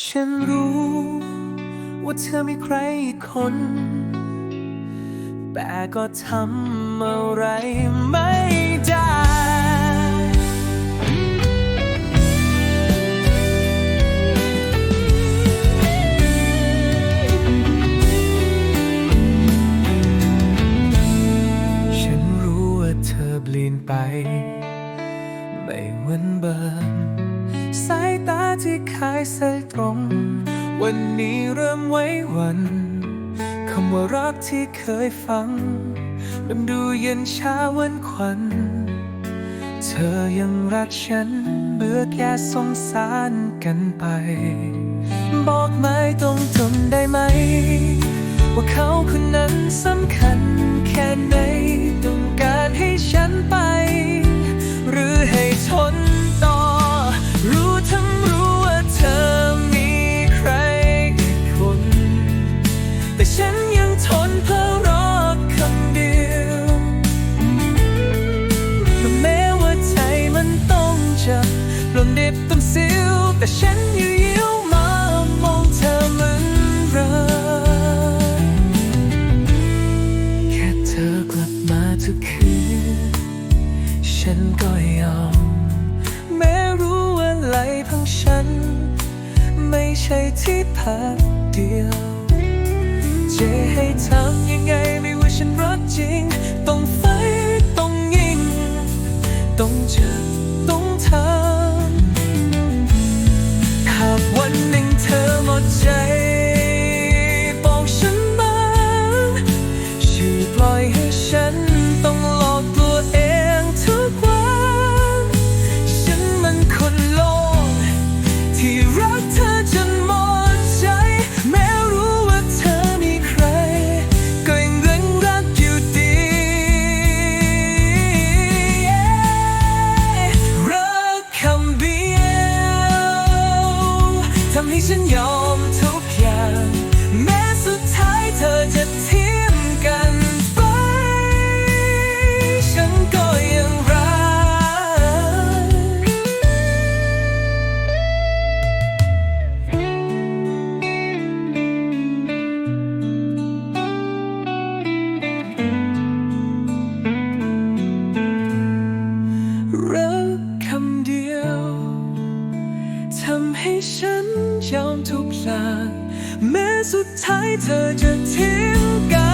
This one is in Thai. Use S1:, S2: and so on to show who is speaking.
S1: ฉันรู้ว่าเธอมีใครอีกคน แต่ก็ทำอะไรไม่ได้ฉันรู้ว่าเธอเปลี่ยนไป ไม่เหมือนเดิม ที่เคยใส่ตรง วันนี้เริ่มไว้วันคำว่ารักที่เคยฟังเริ่มดูเย็นชาวันควัน เธอยังรักฉัน เบื่อแค่สงสารกันไป บอกไม่ตรงตรงๆได้ไหม ว่าเขาคนนั้นสำคัญ แต่ฉันยังทนเพื่อรอคำเดียวแม้ว่าใจมันต้องจะปลนดิบต้องเสียวแต่ฉันยู่ยิ้วมามองเธอเหมือนเดิมแค่เธอกลับมาทุกคืนฉันก็ยอม แม้รู้ว่าไหลพังฉัน ไม่ใช่ที่พักเดียว จะให้ ยอมทุกอย่างแม้สุดท้ายเธอจะทิ้งกัน